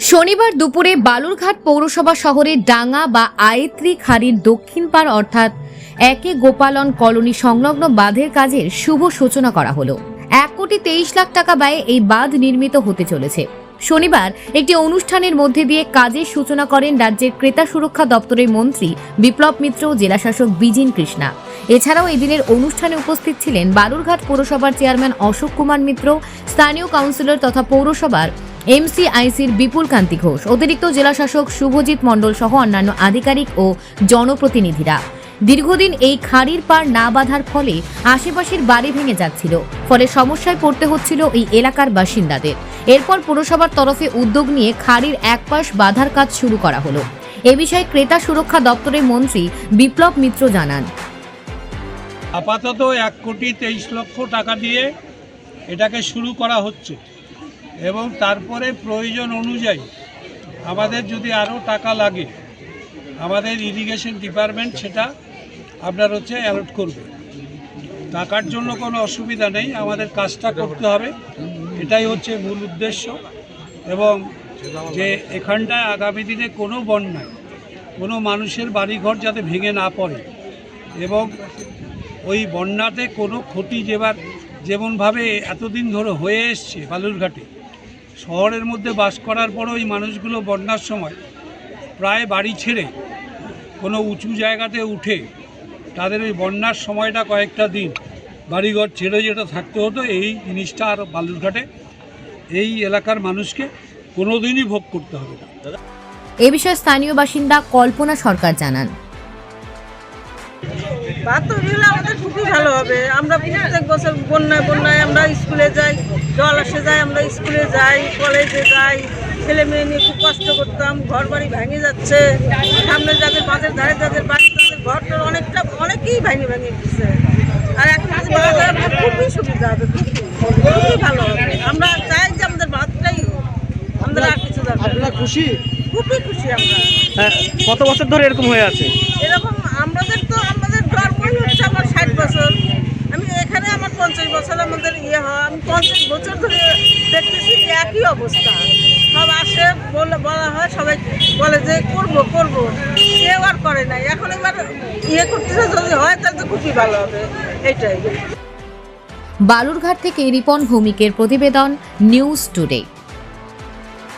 শনিবার দুপুরে বালুরঘাট পৌরসভা শহরের ডাঙ্গা বা আয়েত্রি খাড়ির দক্ষিণ পাড় অর্থাৎ একে গোপালন কলোনি সংলগ্ন বাঁধের কাজের শুভ সূচনা করা হলো। এক কোটি তেইশ লাখ টাকা ব্যয়ে এই বাঁধ নির্মিত হতে চলেছে। শনিবার একটি অনুষ্ঠানের মধ্যে দিয়ে কাজের সূচনা করেন রাজ্যের ক্রেতা সুরক্ষা দপ্তরের মন্ত্রী বিপ্লব মিত্র জেলাশাসক বিজিন কৃষ্ণা। এছাড়াও এদিনের অনুষ্ঠানে উপস্থিত ছিলেন বালুরঘাট পৌরসভার চেয়ারম্যান অশোক কুমার মিত্র, স্থানীয় কাউন্সিলর তথা পৌরসভার এমসিআইসির বিপুল কান্তি ঘোষ, অতিরিক্ত জেলাশাসক শুভজিৎ মণ্ডল সহ অন্যান্য আধিকারিক ও জনপ্রতিনিধিরা। দীর্ঘদিন এই খাড়ির পার না বাঁধার ফলে আশেপাশের বাড়ি ভেঙে যাচ্ছিল। ফলে সমস্যায় পড়তে হচ্ছিল এই এলাকার বাসিন্দাদের। এরপর পুরসভার তরফে উদ্যোগ নিয়ে খাড়ির এক পাশ বাঁধার কাজ শুরু করা হলো। এ বিষয়ে ক্রেতা সুরক্ষা দপ্তরের মন্ত্রী বিপ্লব মিত্র জানান। আপাতত এক কোটি তেইশ লক্ষ টাকা দিয়ে এটাকে শুরু করা হচ্ছে। এবং তারপরে প্রয়োজন অনুযায়ী আমাদের যদি আরও টাকা লাগে, আমাদের ইরিগেশন ডিপার্টমেন্ট সেটা আপনার হচ্ছে অ্যালট করবে। টাকার জন্য কোনো অসুবিধা নেই, আমাদের কাজটা করতে হবে। এটাই হচ্ছে মূল উদ্দেশ্য এবং যে এখানটায় আগামী দিনে কোনো বন্যায়, কোনো মানুষের বাড়িঘর যাতে ভেঙে না পড়ে এবং ওই বন্যাতে কোনো ক্ষতি যেবার যেমনভাবে এতদিন ধরে হয়ে এসছে বালুরঘাটে শহরের মধ্যে বাস করার পরও ওই মানুষগুলো বন্যার সময় প্রায় বাড়ি ছেড়ে কোনো উঁচু জায়গাতে উঠে তাদের ওই বন্যার সময়টা কয়েকটা দিন বাড়িঘর ছেড়ে যেটা থাকতে হতো, এই জিনিসটা আর বালুরঘাটে এই এলাকার মানুষকে কোনো দিনই ভোগ করতে হবে না। এ বিষয়ে স্থানীয় বাসিন্দা কল্পনা সরকার জানান। আমাদের খুবই ভালো হবে। আমরা প্রত্যেক বছর বন্যায় বন্যায় আমরা স্কুলে যাই জল আসে আমরা স্কুলে যাই কলেজে যাই। ছেলে মেয়ে নিয়ে খুব কষ্ট করতাম ঘর বাড়ি ভেঙে যাচ্ছে। সামনে যাদের বাঁধের ধারে যাদের বাড়ি তাদের ঘরটা অনেকটা অনেকেই ভেঙে ভেঙে দিচ্ছে আর এখন খুবই সুবিধা হবে খুবই ভালো হবে। আমরা চাই যে আমাদের বাঁধটাই আমাদের আর কিছু দরকার খুশি? খুবই খুশি আমরা। হ্যাঁ কত বছর ধরে এরকম হয়ে আছে? এরকম আমাদের হচ্ছে আমার ষাট বছর। আমি এখানে আমার পঞ্চাশ বছর আমাদের ইয়ে হয়। আমি পঞ্চাশ বছর ধরে দেখতেছি একই অবস্থা। সব আসে, বলে, বলা হয়, সবাই বলে যে করব করব। কেউ আর করে নাই। এখন এবার ইয়ে করতেছে, যদি হয় তাহলে তো খুবই ভালো হবে। এইটাই। বালুরঘাট থেকে রিপন ভৌমিকের প্রতিবেদন নিউজ টুডে।